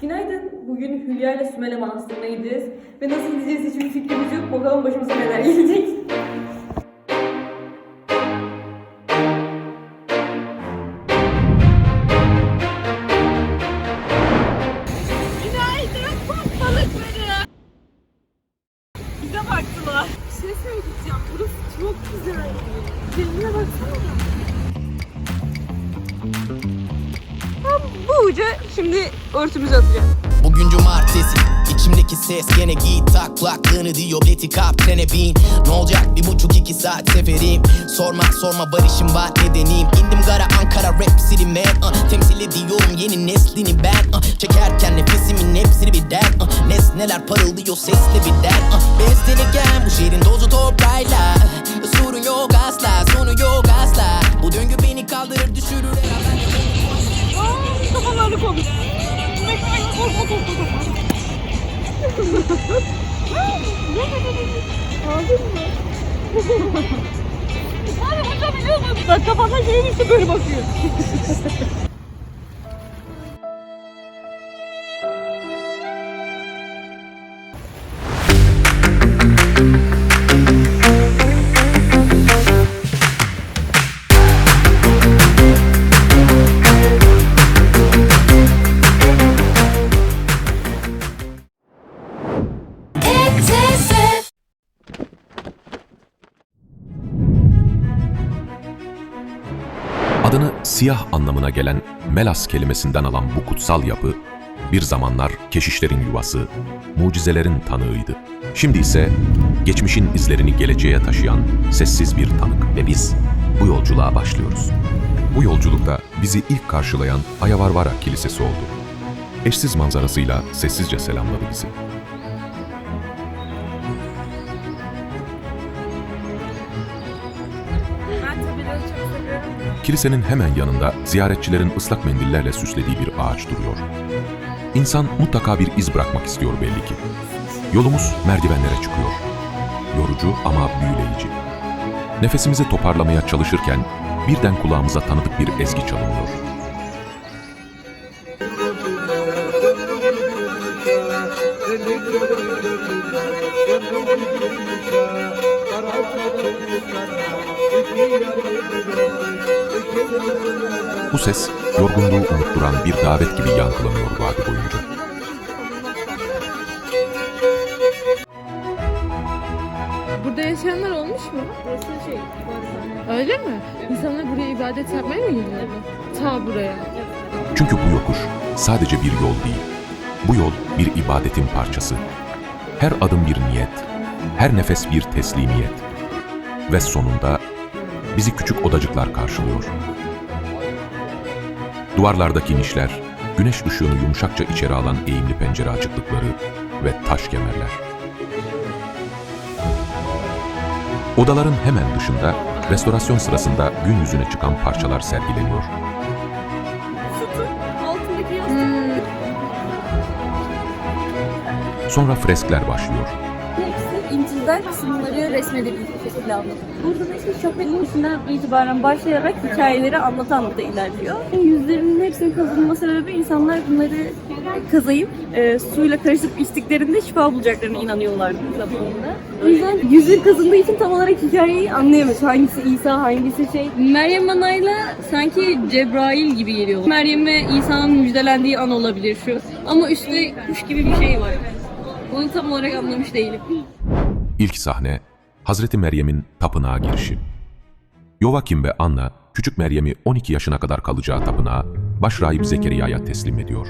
Günaydın. Bugün Hülya ile Sümele Manastırı'na gideceğiz. Ve nasıl gideceğiz hiçbir fikrimiz yok. Bakalım başımıza neler gelecek. Kulaklığını diyor beti kap trene bin. Ne olacak? Bir buçuk iki saat seferim. Sorma sorma barışım var nedeniyim İndim gara Ankara rap city man uh, Temsil ediyorum yeni neslini ben uh, Çekerken nefesimin hepsini birden uh, Nesneler parıldıyor sesli birden uh, Beslenirken bu şehrin dozu toprağıyla Sorun yok asla sonu yok asla. Bu döngü beni kaldırır düşürür. Aa, kafalarını konuş. Aldın mı? Abi hocam biliyor musun? Bak kafana şey işte böyle bakıyor. siyah anlamına gelen Melas kelimesinden alan bu kutsal yapı, bir zamanlar keşişlerin yuvası, mucizelerin tanığıydı. Şimdi ise geçmişin izlerini geleceğe taşıyan sessiz bir tanık ve biz bu yolculuğa başlıyoruz. Bu yolculukta bizi ilk karşılayan Ayavarvara Kilisesi oldu. Eşsiz manzarasıyla sessizce selamladı bizi. Kilisenin hemen yanında ziyaretçilerin ıslak mendillerle süslediği bir ağaç duruyor. İnsan mutlaka bir iz bırakmak istiyor belli ki. Yolumuz merdivenlere çıkıyor. Yorucu ama büyüleyici. Nefesimizi toparlamaya çalışırken birden kulağımıza tanıdık bir ezgi çalınıyor. Ses yorgunluğu unutturan bir davet gibi yankılanıyor vadi boyunca. Burada yaşayanlar olmuş mu? Burası şey, Öyle mi? İnsanlar buraya ibadet yapmaya mı geliyor? Ta buraya. Çünkü bu yokuş sadece bir yol değil. Bu yol bir ibadetin parçası. Her adım bir niyet, her nefes bir teslimiyet. Ve sonunda bizi küçük odacıklar karşılıyor. Duvarlardaki nişler, güneş ışığını yumuşakça içeri alan eğimli pencere açıklıkları ve taş kemerler. Odaların hemen dışında restorasyon sırasında gün yüzüne çıkan parçalar sergileniyor. Sonra freskler başlıyor. İncil'den kısımları şekilde anlatılıyor. Burada da işte şapelin üstünden itibaren başlayarak hikayeleri anlata anlata ilerliyor. Yüzlerinin hepsinin kazınma sebebi insanlar bunları kazayıp e, suyla karıştırıp içtiklerinde şifa bulacaklarına inanıyorlardı zamanında. O yüzden yüzün kazındığı için tam olarak hikayeyi anlayamıyoruz. Hangisi İsa, hangisi şey. Meryem Ana'yla sanki Cebrail gibi geliyor. Meryem ve İsa'nın müjdelendiği an olabilir şu. Ama üstte kuş gibi bir şey var. Onu tam olarak anlamış değilim. İlk sahne Hazreti Meryem'in tapınağa girişi. Yovakim ve Anna küçük Meryem'i 12 yaşına kadar kalacağı tapınağa başrahip Zekeriya'ya teslim ediyor.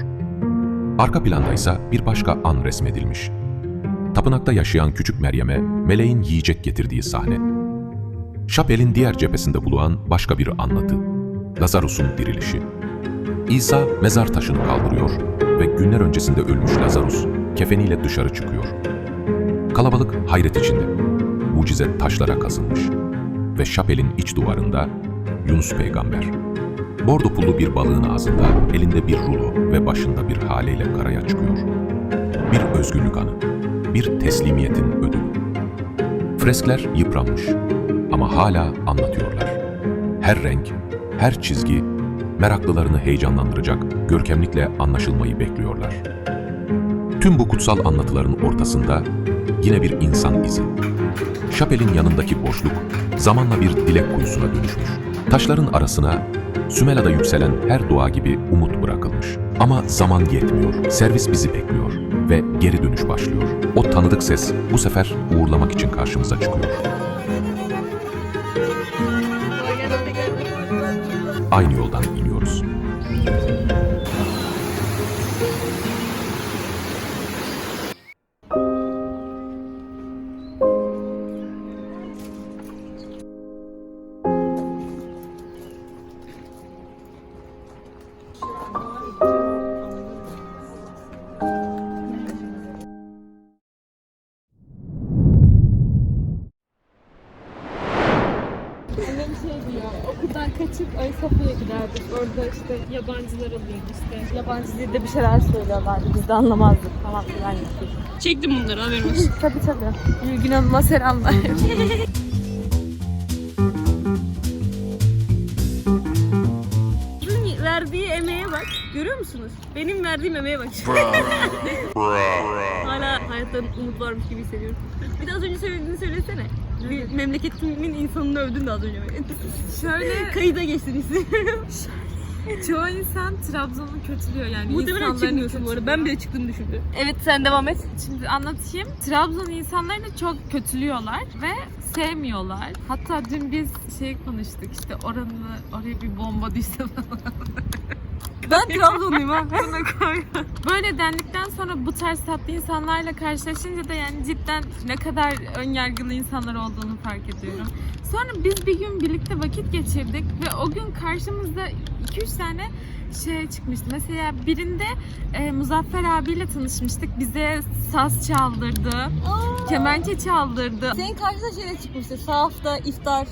Arka planda ise bir başka an resmedilmiş. Tapınakta yaşayan küçük Meryem'e meleğin yiyecek getirdiği sahne. Şapelin diğer cephesinde bulunan başka bir anlatı. Lazarus'un dirilişi. İsa mezar taşını kaldırıyor ve günler öncesinde ölmüş Lazarus kefeniyle dışarı çıkıyor. Kalabalık hayret içinde. Mucize taşlara kazınmış. Ve şapelin iç duvarında Yunus peygamber. Bordo pullu bir balığın ağzında, elinde bir rulo ve başında bir haleyle karaya çıkıyor. Bir özgürlük anı, bir teslimiyetin ödülü. Freskler yıpranmış ama hala anlatıyorlar. Her renk, her çizgi meraklılarını heyecanlandıracak görkemlikle anlaşılmayı bekliyorlar. Tüm bu kutsal anlatıların ortasında yine bir insan izi. Şapelin yanındaki boşluk zamanla bir dilek kuyusuna dönüşmüş. Taşların arasına Sümela'da yükselen her dua gibi umut bırakılmış. Ama zaman yetmiyor. Servis bizi bekliyor ve geri dönüş başlıyor. O tanıdık ses bu sefer uğurlamak için karşımıza çıkıyor. Aynı yoldan Ayasofya'ya giderdik. Orada işte yabancılar oluyordu işte. Yabancı dilde bir şeyler söylüyorlardı. Biz de anlamazdık falan filan. Çektim bunları haberin olsun. Tabii tabii. Gülgün Hanım'a selamlar. Verdiği emeğe bak. Görüyor musunuz? Benim verdiğim emeğe bak. Hala hayattan umut varmış gibi hissediyorum. Bir de az önce söylediğini söylesene. Bir memleketimin insanını övdün de az önce. Şöyle Kayıda geçtin çoğu insan Trabzon'u kötülüyor yani. Muhtemelen insanlarını çıkmıyorsun bu arada. Ben bile çıktığını düşündüm. Evet sen devam et. Şimdi anlatayım. Trabzon insanlarını çok kötülüyorlar ve sevmiyorlar. Hatta dün biz şey konuştuk işte oranı oraya bir bomba düşse falan. Ben Trabzonluyum ha. Böyle dendikten sonra bu tarz tatlı insanlarla karşılaşınca da yani cidden ne kadar ön yargılı insanlar olduğunu fark ediyorum. Sonra biz bir gün birlikte vakit geçirdik ve o gün karşımızda 2-3 tane şey çıkmıştı. Mesela birinde e, Muzaffer abiyle tanışmıştık. Bize saz çaldırdı, kemençe çaldırdı. Senin karşına şeyle çıkmıştı. Sahafta iftar.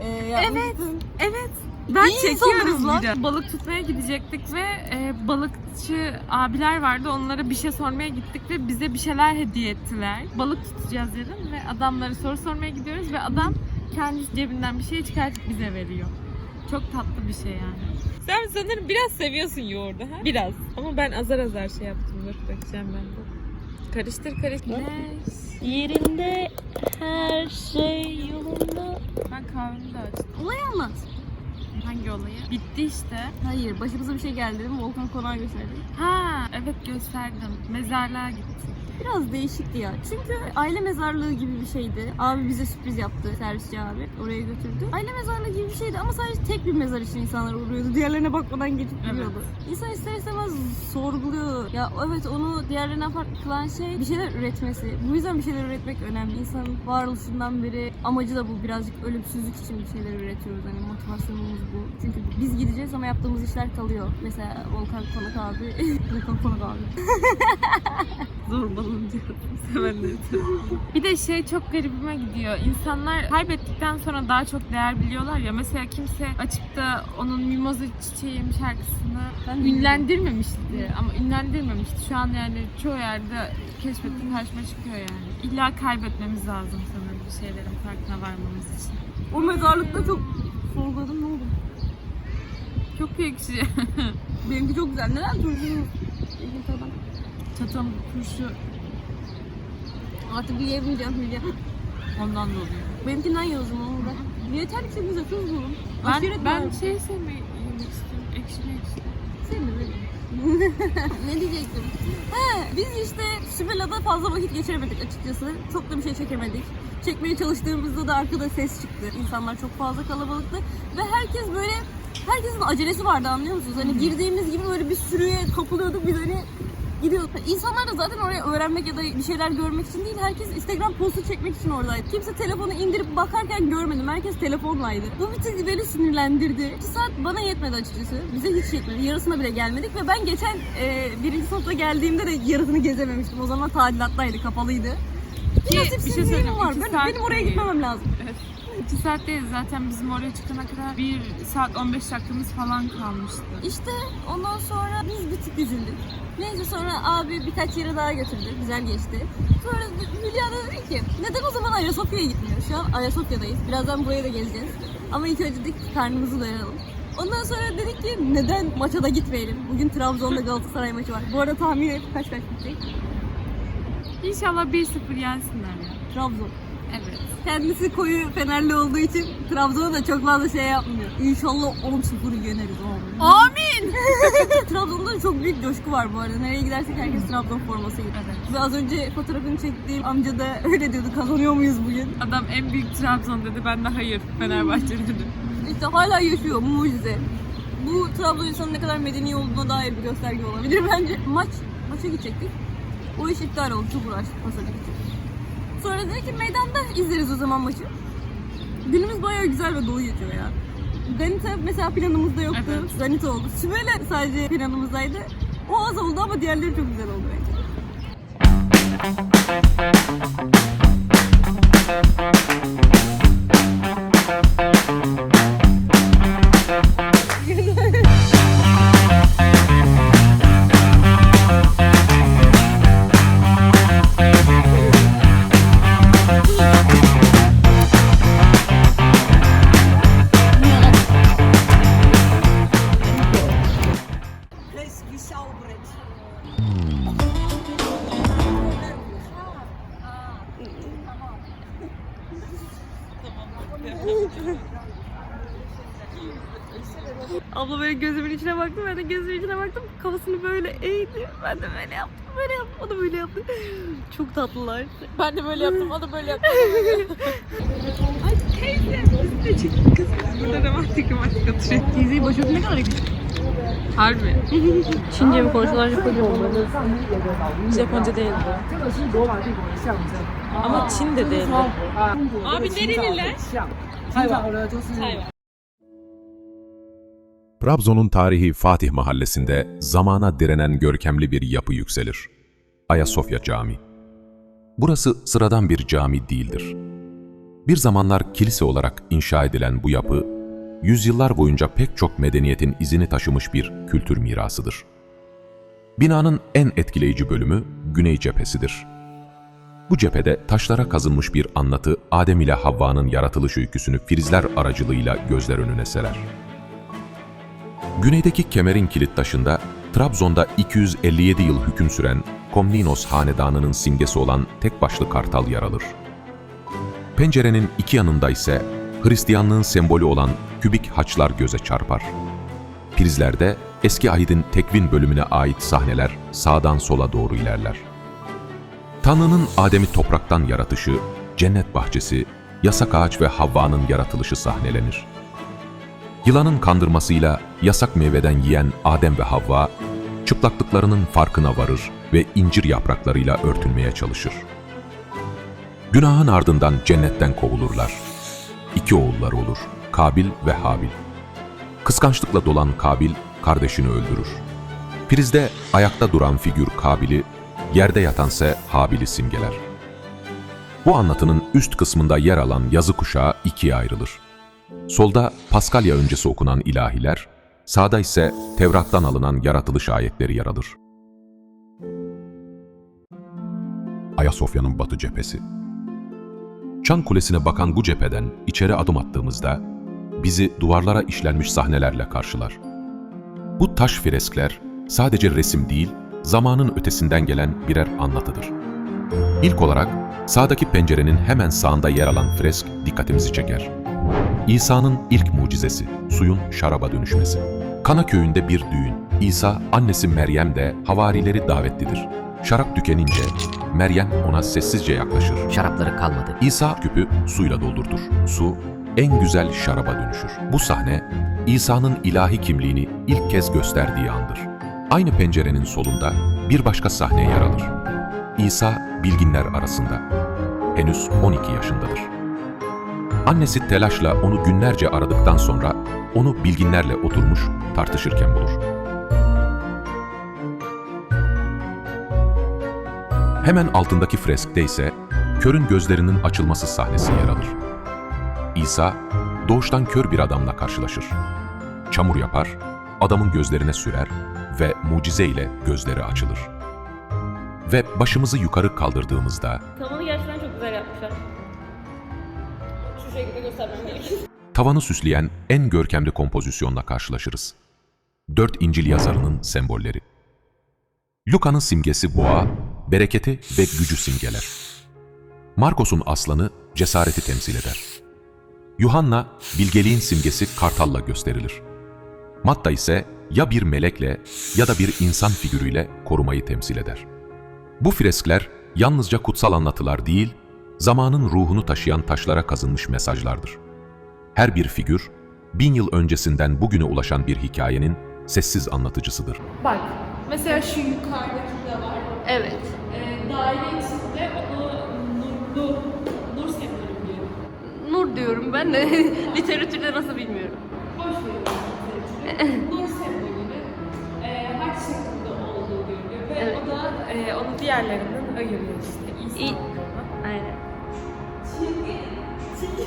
E, yapmışsın. Evet. Ben İyi çekiyorum insanız lan. bir de. Balık tutmaya gidecektik ve e, balıkçı abiler vardı. Onlara bir şey sormaya gittik ve bize bir şeyler hediye ettiler. Balık tutacağız dedim ve adamlara soru sormaya gidiyoruz ve adam kendi cebinden bir şey çıkartıp bize veriyor. Çok tatlı bir şey yani. Sen sanırım biraz seviyorsun yoğurdu ha? Biraz. Ama ben azar azar şey yaptım. Dur bakacağım ben de. Karıştır karıştır. Yerinde her şey yolunda. Ben kahvemi de açtım. Olayı anlat. Hangi olayı? Bitti işte. Hayır başımıza bir şey geldi dedim. Volkan konağı gösterdim. Ha evet gösterdim. Mezarlığa gittim. Biraz değişikti ya. Çünkü aile mezarlığı gibi bir şeydi. Abi bize sürpriz yaptı servisçi abi. Oraya götürdü. Aile mezarlığı gibi bir şeydi ama sadece tek bir mezar için insanlar uğruyordu. Diğerlerine bakmadan geçip Evet. gidiyordu. İnsan ister istemez sorguluyor. Ya evet onu diğerlerinden farklı kılan şey bir şeyler üretmesi. Bu yüzden bir şeyler üretmek önemli. İnsanın varoluşundan beri amacı da bu. Birazcık ölümsüzlük için bir şeyler üretiyoruz. Hani motivasyonumuz bu. Çünkü biz gideceğiz ama yaptığımız işler kalıyor. Mesela Volkan Konak abi. Konak abi. Zorbalım diyorum. Sevenleri Bir de şey çok garibime gidiyor. İnsanlar kaybettikten sonra daha çok değer biliyorlar ya. Mesela kimse açıp da onun Mimoza Çiçeğim şarkısını Ben ünlendirmemişti. Ama ünlendirmemişti. Şu an yani çoğu yerde keşfettim karşıma çıkıyor yani. İlla kaybetmemiz lazım sanırım bir şeylerin farkına varmamız için. O mezarlıkta çok sorguladım ne oldu? Çok ekşi. Benimki çok güzel. Neden turşu? Tadan. Çatam turşu Artık bir yemeyeceğim Hülya. ondan dolayı. Benimkinden ye o zaman orada. Yeter ki sen bize tuz bulun. Ben, Aşiret ben var. şey sevmeyi yemek istiyorum. Ekşi ekşi. Sen de ne diyecektim? He, biz işte Sümela'da fazla vakit geçiremedik açıkçası. Çok da bir şey çekemedik. Çekmeye çalıştığımızda da arkada ses çıktı. İnsanlar çok fazla kalabalıktı. Ve herkes böyle herkesin acelesi vardı anlıyor musunuz? Hani girdiğimiz gibi böyle bir sürüye kapılıyorduk biz hani gidiyorduk. İnsanlar da zaten oraya öğrenmek ya da bir şeyler görmek için değil. Herkes Instagram postu çekmek için oradaydı. Kimse telefonu indirip bakarken görmedim. Herkes telefonlaydı. Bu bir tık beni sinirlendirdi. İki saat bana yetmedi açıkçası. Bize hiç yetmedi. Yarısına bile gelmedik ve ben geçen e, birinci sınıfta geldiğimde de yarısını gezememiştim. O zaman tadilattaydı, kapalıydı. Ki bir şey söyleyeyim. var. Ben, saat benim oraya gitmemem lazım. 2 saat değil zaten bizim oraya çıkana kadar 1 saat 15 dakikamız falan kalmıştı. İşte ondan sonra biz tık üzüldük. Neyse sonra abi birkaç yere daha götürdü. Güzel geçti. Sonra Hülya da dedi ki neden o zaman Ayasofya'ya gitmiyor? Şu an Ayasofya'dayız. Birazdan burayı da gezeceğiz. Ama ilk önce de karnımızı doyuralım. Ondan sonra dedik ki neden maça da gitmeyelim. Bugün Trabzon'da Galatasaray maçı var. Bu arada tahmin et kaç kaç bitecek? İnşallah 1-0 yensinler ya. Trabzon. Evet. Kendisi koyu Fenerli olduğu için Trabzon'a da çok fazla şey yapmıyor. İnşallah 10-0 yeneriz oğlum. Amin. Trabzon'da çok büyük coşku var bu arada. Nereye gidersek herkes Trabzon forması giyiyor. Ve az önce fotoğrafını çektiğim amca da öyle diyordu. Kazanıyor muyuz bugün? Adam en büyük Trabzon dedi. Ben de hayır. Fenerbahçe dedim. İşte hala yaşıyor mucize. Bu Trabzon insanın ne kadar medeni olduğuna dair bir gösterge olabilir bence. Maç, maça gidecektik. O iş iptal oldu. Çok uğraştık masada gidecek. Sonra dedik ki meydanda izleriz o zaman maçı. Günümüz bayağı güzel ve dolu geçiyor ya. Ganita mesela planımızda yoktu. Evet. Ganita oldu. Sübeyla sadece planımızdaydı. O az oldu ama diğerleri çok güzel oldu bence. Abla baktım. Kafasını böyle eğdi. Ben de böyle yaptım, böyle yaptım. O da böyle yaptı. Çok tatlılar. Ben de böyle yaptım. O da böyle yaptı. Burada romantik romantik atışıyor. Teyzeyi başörtü ne kadar yakışıklı. Harbi. Çince mi konuşuyorlar, Japonca mı? Japonca değildi. Ama Çin de değildi. Abi nereliler? Trabzon'un tarihi Fatih Mahallesi'nde zamana direnen görkemli bir yapı yükselir. Ayasofya Camii. Burası sıradan bir cami değildir. Bir zamanlar kilise olarak inşa edilen bu yapı, yüzyıllar boyunca pek çok medeniyetin izini taşımış bir kültür mirasıdır. Binanın en etkileyici bölümü güney cephesidir. Bu cephede taşlara kazınmış bir anlatı Adem ile Havva'nın yaratılış öyküsünü filizler aracılığıyla gözler önüne serer. Güneydeki kemerin kilit taşında Trabzon'da 257 yıl hüküm süren Komnenos hanedanının simgesi olan tek başlı kartal yer alır. Pencerenin iki yanında ise Hristiyanlığın sembolü olan kübik haçlar göze çarpar. Prizlerde eski ahidin tekvin bölümüne ait sahneler sağdan sola doğru ilerler. Tanrı'nın Adem'i topraktan yaratışı, cennet bahçesi, yasak ağaç ve Havva'nın yaratılışı sahnelenir. Yılanın kandırmasıyla yasak meyveden yiyen Adem ve Havva, çıplaklıklarının farkına varır ve incir yapraklarıyla örtünmeye çalışır. Günahın ardından cennetten kovulurlar. İki oğulları olur, Kabil ve Habil. Kıskançlıkla dolan Kabil, kardeşini öldürür. Prizde ayakta duran figür Kabil'i, yerde yatanse Habil'i simgeler. Bu anlatının üst kısmında yer alan yazı kuşağı ikiye ayrılır. Solda Paskalya öncesi okunan ilahiler, sağda ise Tevrat'tan alınan yaratılış ayetleri yer alır. Ayasofya'nın batı cephesi. Çan Kulesi'ne bakan bu cepheden içeri adım attığımızda bizi duvarlara işlenmiş sahnelerle karşılar. Bu taş freskler sadece resim değil, zamanın ötesinden gelen birer anlatıdır. İlk olarak sağdaki pencerenin hemen sağında yer alan fresk dikkatimizi çeker. İsa'nın ilk mucizesi, suyun şaraba dönüşmesi. Kana köyünde bir düğün. İsa, annesi Meryem de havarileri davetlidir. Şarap tükenince Meryem ona sessizce yaklaşır. Şarapları kalmadı. İsa küpü suyla doldurtur. Su en güzel şaraba dönüşür. Bu sahne İsa'nın ilahi kimliğini ilk kez gösterdiği andır. Aynı pencerenin solunda bir başka sahne yer alır. İsa bilginler arasında. Henüz 12 yaşındadır. Annesi telaşla onu günlerce aradıktan sonra onu bilginlerle oturmuş tartışırken bulur. Hemen altındaki freskte ise körün gözlerinin açılması sahnesi yer alır. İsa doğuştan kör bir adamla karşılaşır. Çamur yapar, adamın gözlerine sürer ve mucize ile gözleri açılır. Ve başımızı yukarı kaldırdığımızda Tavanı gerçekten çok güzel yapmışlar. Şekilde göstermem gerekiyor. tavanı süsleyen en görkemli kompozisyonla karşılaşırız. Dört İncil yazarının sembolleri. Luka'nın simgesi boğa, bereketi ve gücü simgeler. Markos'un aslanı cesareti temsil eder. Yuhanna, bilgeliğin simgesi kartalla gösterilir. Matta ise ya bir melekle ya da bir insan figürüyle korumayı temsil eder. Bu freskler yalnızca kutsal anlatılar değil, zamanın ruhunu taşıyan taşlara kazınmış mesajlardır. Her bir figür, bin yıl öncesinden bugüne ulaşan bir hikayenin sessiz anlatıcısıdır. Bak mesela şu yukarıdaki de var. Evet. Ee, daire içinde onu nurlu, nur sembolü diyor. Nur diyorum ben de literatürde nasıl bilmiyorum. Boş verin. nur sembolünün e, haç şeklinde olduğu görülüyor. Ve Evet. o da e, onu diğerlerinden ayırıyor işte. İsa İyi.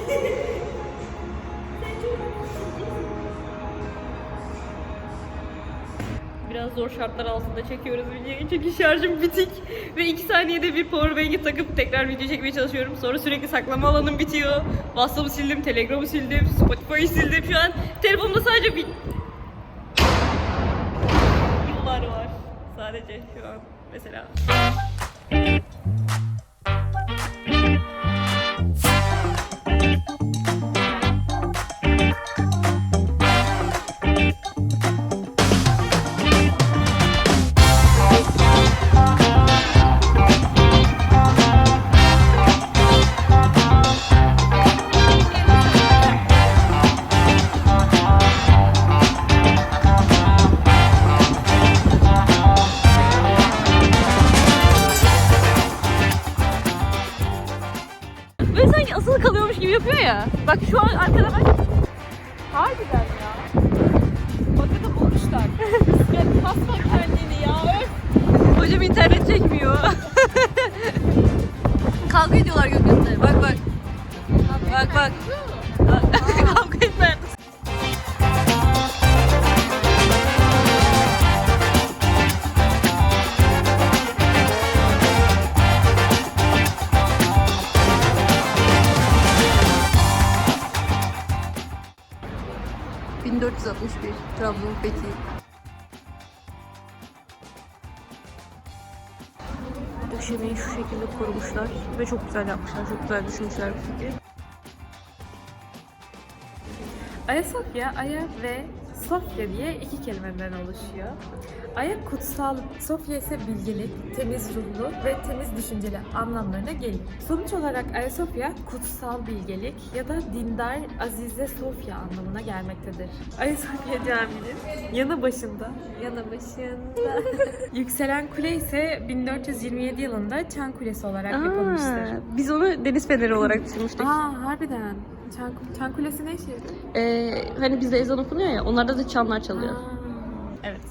Biraz zor şartlar altında çekiyoruz videoyu çünkü şarjım bitik ve 2 saniyede bir powerbank'i takıp tekrar video çekmeye çalışıyorum. Sonra sürekli saklama alanım bitiyor. WhatsApp'ı sildim, Telegram'ı sildim, Spotify'ı sildim. Şu an telefonumda sadece bir yıllar var sadece şu an mesela. Bak şu an arkada bak. ...1461 Trabzon Fethi. Döşemeyi şu şekilde korumuşlar ve çok güzel yapmışlar, çok güzel düşünmüşler bu fikri. Ayasofya, Aya ve Sofya diye iki kelimeden oluşuyor. Aya kutsal, Sofya ise bilgelik, temiz ruhlu ve temiz düşünceli anlamlarına gelir. Sonuç olarak Ayasofya kutsal bilgelik ya da dindar Azize Sofya anlamına gelmektedir. Ayasofya Camii'nin yanı başında, yanı başında yükselen kule ise 1427 yılında Çan Kulesi olarak yapılmıştır. biz deniz feneri olarak düşünmüştük. Aa harbiden. Çan, Çan Kulesi ne işe yarıyor? Ee, hani bizde ezan okunuyor ya, onlarda da çanlar çalıyor. Aa, Evet.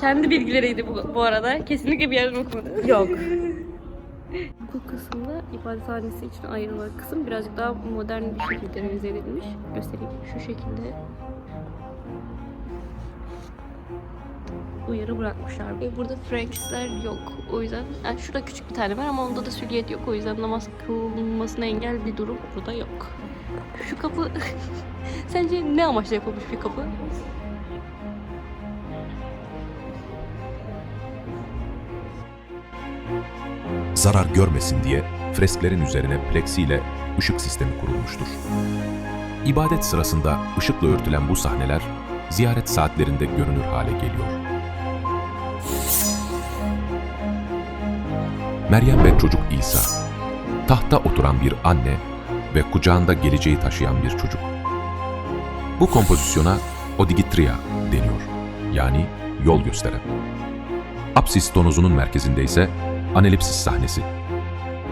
Kendi bilgileriydi bu, bu arada. Kesinlikle bir yerden okumadı. Yok. Bu kısımda ibadethanesi için ayrılan kısım birazcık daha modern bir şekilde revize edilmiş. Göstereyim. Şu şekilde uyarı bırakmışlar. Ve burada Franks'ler yok. O yüzden yani şurada küçük bir tane var ama onda da süliyet yok. O yüzden namaz kılınmasına engel bir durum burada yok. Şu kapı sence ne amaçla yapılmış bir kapı? Zarar görmesin diye fresklerin üzerine plexiyle ışık sistemi kurulmuştur. İbadet sırasında ışıkla örtülen bu sahneler ziyaret saatlerinde görünür hale geliyor. Meryem ve çocuk İsa, tahta oturan bir anne ve kucağında geleceği taşıyan bir çocuk. Bu kompozisyona odigitria deniyor, yani yol gösteren. Apsis tonozunun merkezinde ise anelipsis sahnesi.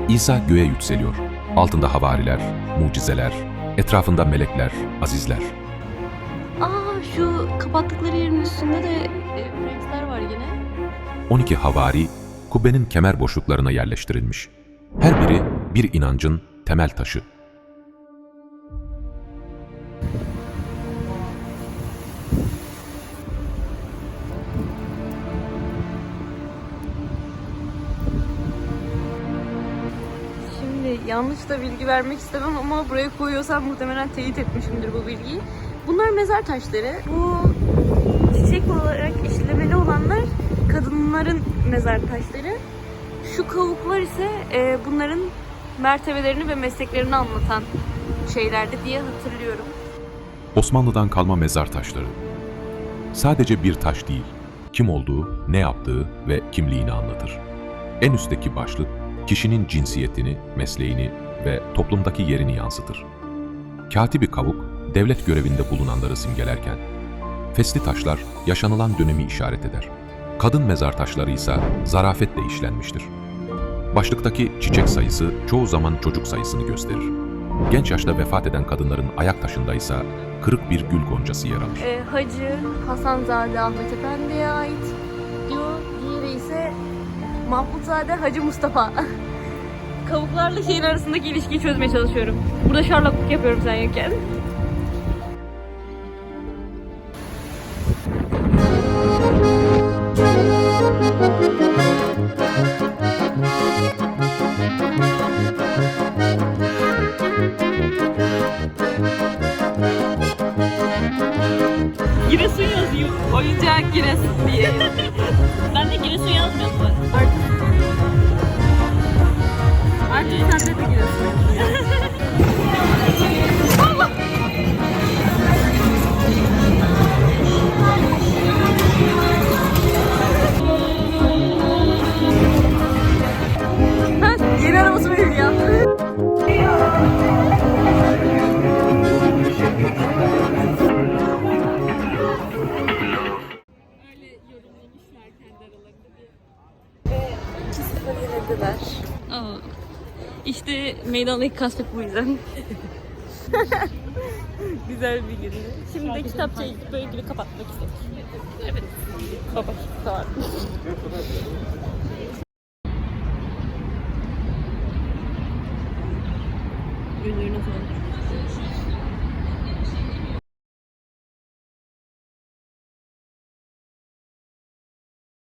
İsa göğe yükseliyor. Altında havariler, mucizeler, etrafında melekler, azizler. Aa şu kapattıkları yerin üstünde de e, var yine. 12 havari kubbenin kemer boşluklarına yerleştirilmiş. Her biri bir inancın temel taşı. Şimdi yanlış da bilgi vermek istemem ama buraya koyuyorsam muhtemelen teyit etmişimdir bu bilgiyi. Bunlar mezar taşları. Bu çiçek olarak işlemeli olanlar kadınların mezar taşları. Şu kavuklar ise e, bunların mertebelerini ve mesleklerini anlatan şeylerdi diye hatırlıyorum. Osmanlı'dan kalma mezar taşları. Sadece bir taş değil, kim olduğu, ne yaptığı ve kimliğini anlatır. En üstteki başlık, kişinin cinsiyetini, mesleğini ve toplumdaki yerini yansıtır. Katibi kavuk, devlet görevinde bulunanları simgelerken, fesli taşlar yaşanılan dönemi işaret eder. Kadın mezar taşları ise zarafetle işlenmiştir. Başlıktaki çiçek sayısı çoğu zaman çocuk sayısını gösterir. Genç yaşta vefat eden kadınların ayak taşında ise kırık bir gül goncası yer alır. E, Hacı Hasanzade Ahmet Efendi'ye ait diyor. Diğeri ise Mahmutzade Hacı Mustafa. Kavuklarla şehir arasındaki ilişkiyi çözmeye çalışıyorum. Burada Sherlock'luk yapıyorum sen yokken. İşte meydandaki kasvet bu yüzden. Güzel bir gündü. Şimdi de kitapçayı böyle gibi kapatmak istedik. Evet. Baba. Tamam. Ürünlerine sağlık.